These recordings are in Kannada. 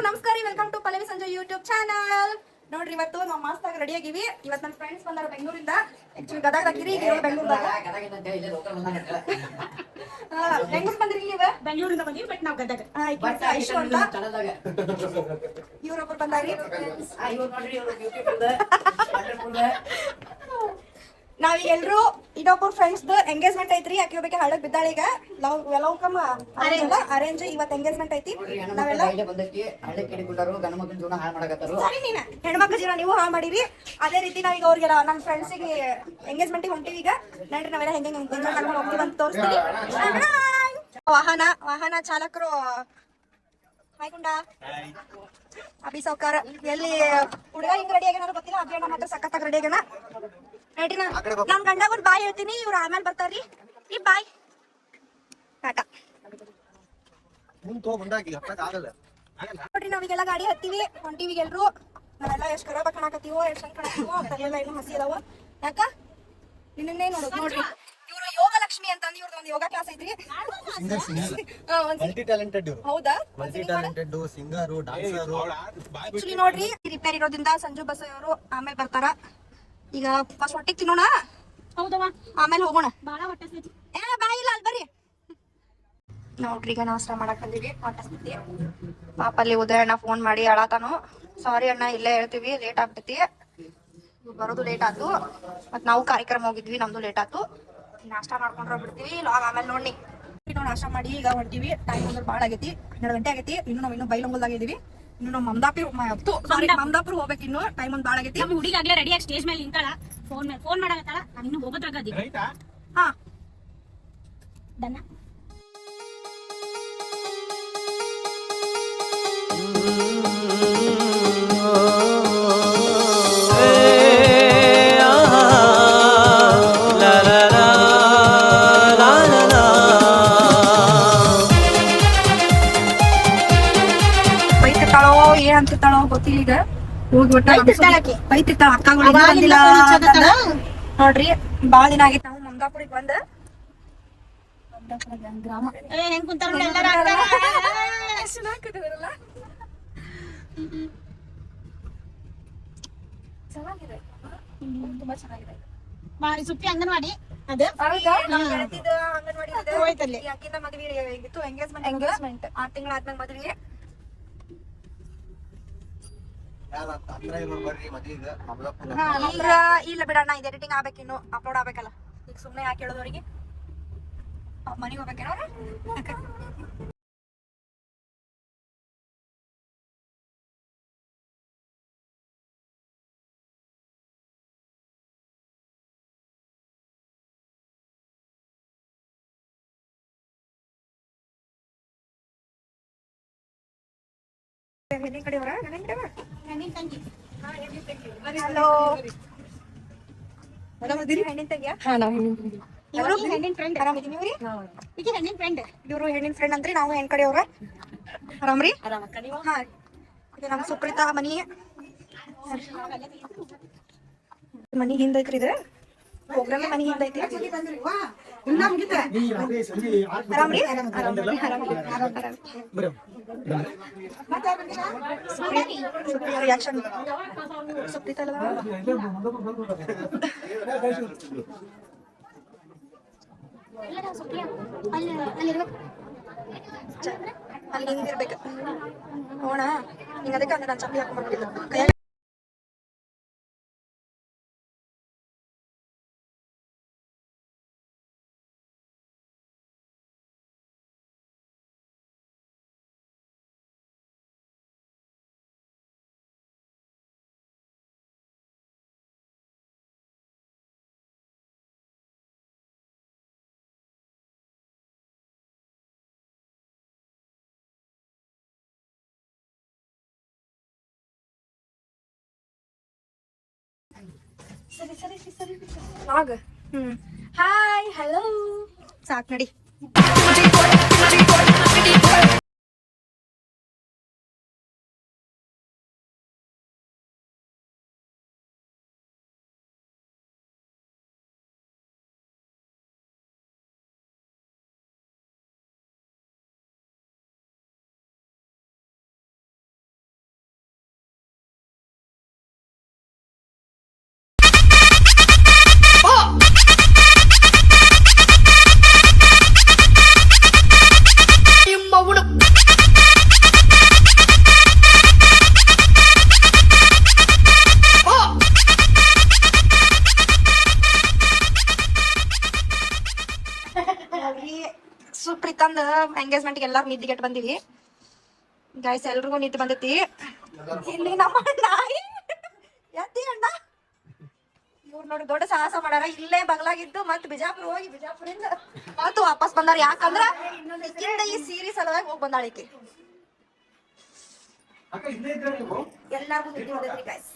ಎಲ್ಲರಿಗೂ ನಮಸ್ಕಾರ. ವೆಲ್ಕಮ್ ಟು ಪಲ್ಲವಿ ಸಂಜೆ ಯೂಟ್ಯೂಬ್ ಚಾನಲ್ ನೋಡ್ರಿ ಇವತ್ತು ನಾವು ಮಸ್ತ್ ಆಗಿ ರೆಡಿ ಆಗಿವಿ. ಇವತ್ತು ನನ್ನ ಫ್ರೆಂಡ್ಸ್ ಬಂದಾರ ಬೆಂಗಳೂರಿಂದ. ಆಕ್ಚುಲಿ ಗದಗ ಗಿರಿ ಬೆಂಗಳೂರದಾಗ. ಹೆಂಗ್ ಬಂದ್ರಿ ನೀವು? ಬೆಂಗಳೂರಿಂದ ಬಂದಿವಿ ಬಟ್ ನಾವು ಗದಗ. ಐಶು ಅಂತ ಇವ್ರೊಬ್ರು ಬಂದಾರಿ. ನಾವೀಗ ಎಲ್ರು ಇನ್ನೊಬ್ರು ಫ್ರೆಂಡ್ಸ್ ಎಂಗೇಜ್ಮೆಂಟ್ ಐತ್ರಿ. ಯಾಕೆ ಒಬ್ಬಕ್ಕೆ ಹಳ್ಳಕ್ ಬಿದ್ದಾಳ ಈಗ. ಲವ್ ವೆಲ್ಕಮ್ ಅರೇಂಜ್ ಅರೇಂಜ್ ಇವತ್ತು ಎಂಗೇಜ್ಮೆಂಟ್ ಐತಿ. ನಾವೆಲ್ಲ ಸರಿ ನೀನ. ಹೆಣ್ಮಕ್ಳ ಜೀವನ ನೀವು ಹಾಳು ಮಾಡಿರಿ. ಅದೇ ರೀತಿ ನಾವೀಗ ಅವ್ರಿಗೆಲ್ಲ ನಮ್ಮ ಫ್ರೆಂಡ್ಸಿಗೆ ಎಂಗೇಜ್ಮೆಂಟ್ ಹೊಂಟಿವಿ ಈಗ. ನಡ್ರಿ ನಾವೆಲ್ಲ ಹೆಂಗೆ ಎಂಜಾಯ್ ಮಾಡ್ಕೊಂಡು ಹೋಗ್ತೀವಿ ಅಂತ ತೋರಿಸ್ತೀವಿ. ವಾಹನ ವಾಹನ ಚಾಲಕರು. ಹಾಯ್ ಕುಂಡ. ಅಭಿ ಸೌಕರ್ ಎಲ್ಲಿ ಹುಡುಗ ಹಿಂಗ್ ರೆಡಿ ಆಗ್ಯಾನ ಗೊತ್ತಿಲ್ಲ. ಅಭಿ ಅಣ್ಣ ಮಾತ್ರ ಸಖತ್ತಾಗಿ ರೆಡಿ ಆಗ್ಯಾನ. ನಡ್ರಿ ನಾ ನನ್ ಗಂಡಗೊಂದು ಬಾಯ್ ಹೇಳ್ತೀನಿ ಇವ್ರು ಆಮೇಲೆ ಬರ್ತಾರ್ರಿ. ಈ ಬಾಯ್. ಟಾಟಾ. ಮುಂದ್ ತಗೊಂಡಾಗಿ ಆಗಲ್ಲ. ನೋಡ್ರಿ ನಾವೀಗೆಲ್ಲ ಗಾಡಿ ಹತ್ತೀವಿ. ಹೊಂಟಿವಿ ಎಲ್ರು ನಾವೆಲ್ಲ ಎಷ್ಟ್ ಕರ ಕಾಣಕತ್ತೀವೋ ಎಷ್ಟ್ ಚಂದ ಕಾಣಕತ್ತೀವೋ ತಲೆಯೆಲ್ಲ ಇನ್ನೂ ಹಸಿ ಅದಾವ. ಯಾಕ? ನಿನ್ನೇ ನೋಡೋದು ನೋಡ್ರಿ. ಇವ್ರು ಯೋಗ ಲಕ್ಷ್ಮಿ ಅಂತಂದು ಇವ್ರದ್ದು ಒಂದು ಯೋಗ ಕ್ಲಾಸ್ ಐತ್ರಿ. ಒಂದ್ ಮಲ್ಟಿ ಟ್ಯಾಲೆಂಟೆಡ್ ಇವ್ರು. ಹೌದಾ? Multi talented singer dancer actually ನೋಡ್ರಿ ರಿಪೇರ್ ಇರೋದ್ರಿಂದ ಸಂಜು ಬಸ್ ಅವರು ಆಮೇಲೆ ಬರ್ತಾರ. ಈಗ ಫಸ್ಟ್ ಹೊಟ್ಟಿಗೆ ತಿನ್ನೋಣ? ಆಮೇಲೆ ಹೋಗೋಣ. ಹೊಟ್ಟೆ. ಏ ಬಾಯ್ ಇಲ್ಲ ಅಲ್ಲಿ ಬರ್ರಿ. ನೋಡ್ರಿ ಈಗ ನಾಷ್ಟ ಮಾಡಕ್ ಬಂದಿವಿ ಪಾಪ ಅಲ್ಲಿ ಉದಯಣ್ಣ ಫೋನ್ ಮಾಡಿ ಹೇಳತಾನು ಸಾರಿ ಅಣ್ಣ ಇಲ್ಲೇ ಹೇಳ್ತೀವಿ ಲೇಟ್ ಆಗ್ತೈತಿ ಬರೋದು ಲೇಟ್ ಆಯ್ತು. ಮತ್ ನಾವು ಕಾರ್ಯಕ್ರಮ ಹೋಗಿದ್ವಿ ನಮ್ದು ಲೇಟ್ ಆಯ್ತು. ನಾಷ್ಟ ಮಾಡ್ಕೊಂಡ್ರ ಬಿಡ್ತೀವಿ ಲಾಗ್ ಆಮೇಲೆ ನೋಡಿ ನಾವು ನಾಷ್ಟ ಮಾಡಿ ಈಗ ಹೊಂಟಿವಿ. ಟೈಮ್ ಅಂದ್ರೆ ಭಾಳ ಆಗೈತಿ ಹನ್ನೆರಡು ಗಂಟೆ ಆಗೈತಿ. ಇನ್ನು ನಾವು ಇನ್ನು ಬೈಲೊಂಗಲ್ದಾಗ ಇದೀವಿ. ನಾವು ಮಮದಾಪುರ ಸಾರಿ ಮಮದಾಪುರ ಹೋಗ್ಬೇಕು ಇನ್ನು ಟೈಮ್ ಒಂದ್ ಭಾಳ ಆಗೈತಿ ನಮ್ಮ ಆಗ್ಲೇ ಆಗ್ಲೇ ಆಗಿ ಸ್ಟೇಜ್ ಮೇಲೆ ನಿಂತಾಳ. ಫೋನ್ ಮೇಲೆ ಫೋನ್ ಮಾಡಕತ್ತಾಳ. ನಾನು ಇನ್ನು ಹೋಗೋದ್ರಾಗ ಅದೀವಿ ಹಾ. ದನ್ನ. ಬೈತಿರ್ತಾಳೋ ಗೊತ್ತಿಲ್ಲ. ಈಗ ಹೋಗಿ ಒಟ್ಟ ಬೈತಿರ್ತಾಳ ಅಕ್ಕಗಳು ಬಂದಿಲ್ಲ. ನೋಡ್ರಿ ಬಾಳ ದಿನ ಆಗಿತ್ತು ನಾವು ಮಂಗಾಪುರಿಗೆ ಬಂದ. ಚೆನ್ನಾಗಿದೆ. ತುಂಬಾ ಚೆನ್ನಾಗಿದೆ. ಮಾಡಿ ಸುಪ್ಪಿ ಅಂಗನವಾಡಿ ಅದು. ಅಂಗನವಾಡಿ. ಹೋಯ್ತಲ್ಲಿ. ಯಾಕಿಂದ ಮದ್ವೆ ಇತ್ತು ಎಂಗೇಜ್ಮೆಂಟ್ ಎಂಗೇಜ್ಮೆಂಟ್ ಆರ್ ತಿಂಗಳಾದ್ಮೇಲೆ ಮದ್ವೆ ಇಲ್ಲ ಬಿಡಣ್ಣ ಇದು ಎಡಿಟಿಂಗ್ ಆಗ್ಬೇಕಿನ್ನು ಅಪ್ಲೋಡ್ ಆಗ್ಬೇಕಲ್ಲ. ಈಗ ಸುಮ್ಮನೆ ಯಾಕೆ ಹೇಳೋದವ್ರಿಗೆ ಮನೆಗೆ ಹೋಗ್ಬೇಕೇನೋ ಹಾ ಹಲೋ ಹೆಣ್ಣಿನ ತಂಗಿಯ ಇವರು ಈಕಿ ಹೆಣ್ಣಿನ್ ಫ್ರೆಂಡ್ ಆರಾಮಿದೀನಿ ಇವ್ರಿ ಈಗ ಹೆಣ್ಣಿನ ಫ್ರೆಂಡ್ ಇವರು ಫ್ರೆಂಡ್ ನಾವು ಹೆಣ್ ಕಡೆಯವ್ರ ಆರಾಮ್ರಿ ಆರಾಮಕ್ಕ ನೀವು ಹಾ ಇದು. ನಮ್ಮ ಸುಪ್ರೀತಾ ಮನಿ ಮನಿ ಹಿಂದೈತ್ರಿ. ಇದ್ರ ಪ್ರೋಗ್ರಾಮ್ ಮನಿ ಹಿಂದೈತಿ ಆರಾಮ್ರಿ ಆರಾಮ್ರಿ ಆರಾಮ್ರಿ ರಿಯಾಕ್ಷನ್ ಸುಪ್ರೀತಾ ಅಲ್ಲ ಅಲ್ಲಿ ಅಲ್ಲಿರ್ಬೇಕು ಚ- ಅಲ್ಲಿ ಹಿಂಗಿರ್ಬೇಕು ನೋಡ ಹಿಂಗ ಅದಕ್ಕೆ ಅಂದ್ರೆ ನಾನು ಚಪ್ಪಲಿ ಹಾಕೊಂಡ್ಬಿಟ್ಟಿಲ್ಲ ಕೈಯಾಗ ಸರಿ ಸರಿ ಸರಿ ಆಗ. ಹ್ಮ್. ಹಾಯ್ ಹಲೋ ಸಾಕ್ ನಡಿ. ಎಂಗೇಜ್ಮೆಂಟ್ಗೆ ಎಲ್ಲಾರು ನಿದ್ದೆ ಕೆಟ್ಟು ಬಂದಿವಿ. ಗಾಯ್ಸ್ ಎಲ್ರಿಗೂ ನಿದ್ದೆ ಬಂದೈತಿ. ಇಲ್ಲಿ ನಮ್ಮ ನಾಯಿ. ಎತ್ತಿ ಅಣ್ಣ. ಇವ್ರು ನೋಡಿ ದೊಡ್ಡ ಸಾಹಸ ಮಾಡಾರ ಇಲ್ಲೇ ಬಗ್ಲಾಗಿದ್ದು ಮತ್ ಬಿಜಾಪುರ ಹೋಗಿ ಬಿಜಾಪುರಿಂದ ಮತ್ ವಾಪಸ್ ಬಂದಾರ. ಯಾಕಂದ್ರ ಈ ಸೀರೆ ಸಲುವಾಗಿ ಹೋಗಿ ಬಂದಾಳ ಈಕಿ. ಎಲ್ಲಾರ್ಗು ನಿದ್ದೆ ಬಂದೈತ್ರಿ ಗೈಸ್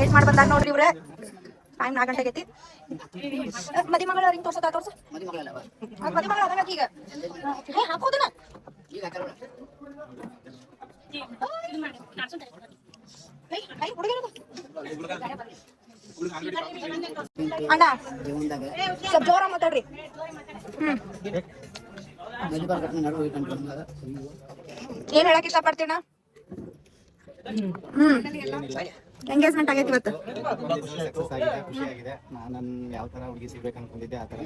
ಲೇಟ್ ಮಾಡಿ ಬಂದಾಗ ನೋಡ್ರಿ ಇವ್ರೆ. ಟೈಮ್ ನಾಲ್ಕು ಗಂಟೆ ಆಗೈತಿ ಮದಿ ಮಗಳ ರಿಂಗ್ ತೋರ್ಸದ ತೋರ್ಸ. ಮದಿ ಮಗಳ ಈಗ. ಹೇ ಹಾಕೋದನ ಅಣ್ಣ. ಸ್ವಲ್ಪ ಜೋರ ಮಾತಾಡ್ರಿ. ಹ್ಮ್. ಏನ್ ಹೇಳಕ್ ಇಷ್ಟಪಡ್ತೀಣ ಹ್ಮ್. ಎಂಗೇಜ್ಮೆಂಟ್ ಆಗೈತಿ ಇವತ್ತು. ಸಕ್ಸಸ್ ಆಗಿದೆ ಖುಷಿ ಆಗಿದೆ ನಾನು ಯಾವ ತರ ಹುಡುಗಿ ಸಿಗ್ಬೇಕು ಅನ್ಕೊಂಡಿದ್ದೆ ಆ ತರ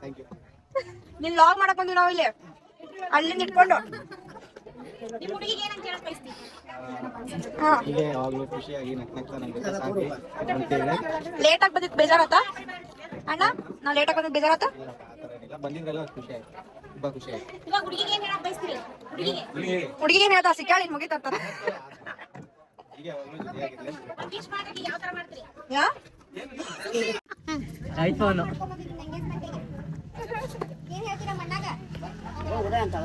ಥ್ಯಾಂಕ್ ಯು ನೀನು ಲಾಗ್ ಮಾಡಕ್ ಬಂದಿವಿ ನಾವು ಇಲ್ಲಿ ಅಲ್ಲಿಂದ ಇಟ್ಕೊಂಡು. ನಿಮ್ ಹುಡುಗಿಗೆ ಏನಂತ ಹೇಳಕ್ ಬಯಸ್ತಿ ಹಾ. ಹೀಗೆ ಯಾವಾಗಲೂ ಖುಷಿಯಾಗಿ ನಕ್ ನಗ್ತಾ ನನ್ನ ಜೊತೆ ಸಾಕಿ ಅಂತೇಳಿ ಲೇಟ್ ಆಗಿ ಬಂದಿದ್ ಬೇಜಾರತ್ತ ಅಣ್ಣ ನಾವು ಲೇಟ್ ಆಗಿ ಬಂದಿದ್ ಬೇಜಾರತ್ತ ಆ ಥರ ಏನಿಲ್ಲ ಬಂದಿದ್ದೆಲ್ಲ ಖುಷಿ ಆಯ್ತು ತುಂಬಾ ಖುಷಿ ಆಯ್ತು ಇವಾಗ ಹುಡುಗಿಗೆ ಏನ್ ಹೇಳಕ್ ಬಯಸ್ತೀರಿ ಹುಡುಗಿಗೆ ಹುಡುಗಿ ಏನ್ ಹೇಳ್ತಾ ಸಿಕ್ಕಾಳಿ ಮುಗಿತಂತ ಹೀಗೆ ಯಾವಾಗಲೂ ಜೊತೆಯಾಗಿರ್ಲಿ ಒಂದ್ ವಿಶ್ ಮಾಡಿ ಯಾವ ತರ ಮಾಡ್ತೀರಿ ಯಾ ಏನ್ ಹೇಳ್ತೀರಾ ಮಣ್ಣಾಗ ಓ, ಉದಯ ಅಂತ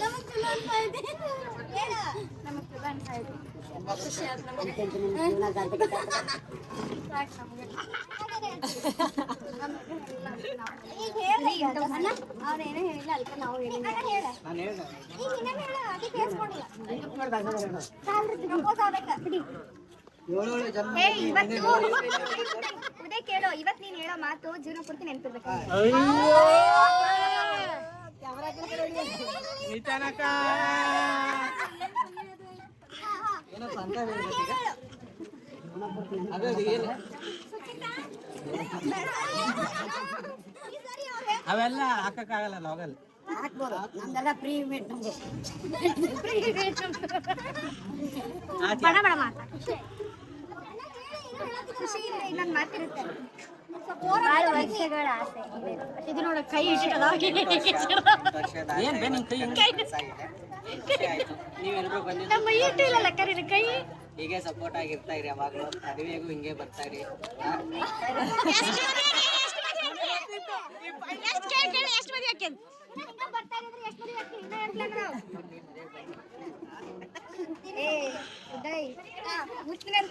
ನಮಗ್ ಚಲೋ ಅನ್ಸ್ತಾ ಇದೆ. ಹೇಳ. ನಮಗ್ ಚಲೋ ಅನ್ಸ್ತಾ ಇದೆ. ಅದಕ್ಕೆ ನಾವು ಇವತ್ತು ಕೇಳೋ ಇವತ್ ನೀನ್ ಹೇಳೋ ಮಾತು ಜೀವನ ಪೂರ್ತಿ ನೆನ್ಪಿರ್ಬೇಕು ಅವೆಲ್ಲ ಹಾಕಕ್ಕಾಗಲ್ಲ ನಾವಲ್ಲಿ. ಹಾಕ್ಬೋದು. ನಮ್ದೆಲ್ಲ ಪ್ರೀ ಮೇಡ್ ನಮ್ದು ಬಡ ಬಡ ಮಾತಾ ಖುಷಿ ಇಲ್ಲ ಇನ್ನೊಂದು ಮಾತಿರುತ್ತೆ. ವರ್ಷಗಳ ಆಸೆ ಇದು. ನೋಡ ಕೈ ಇಟ್ಟಿಟ್ಟದ ಏನ್ ಬೇ ನಿನ್ ಕೈ ನಮ್ಮ ಕೈ? ಹೀಗೆ ಸಪೋರ್ಟ್ ಆಗಿರ್ತಾ ಇರಿ ಯಾವಾಗಲೂ ಮದುವೆಗೂ ಹಿಂಗೆ ಬರ್ತಾ ಇರಿ.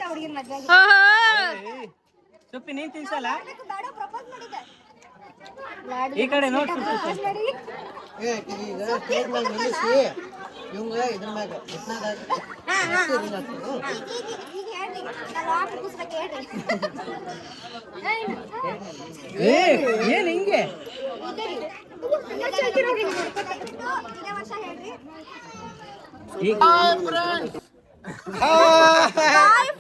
ಹುಡುಗಿನ ಮದ್ವೆ ಸುಪ್ಪಿ ನೀನ್ ತಿನ್ಸಲ್ಲ? ಬೇಡ ಪ್ರಪೋಸ್ ಮಾಡಿದ್ದೆ. ಈ ಕಡೆ ನೋಡ್ ಈಗ ಸ್ಟೇಜ್ ಮೇಲೆ ನಿಲ್ಲಿಸಿ. ಇವಂಗ ಇದ್ರ ಮ್ಯಾಗ ಏ ಏನ್ ಹಿಂಗೆ? ಇದೇ ವರ್ಷ ಹೇಳ್ರಿ. ಈಗ ಬಾಯ್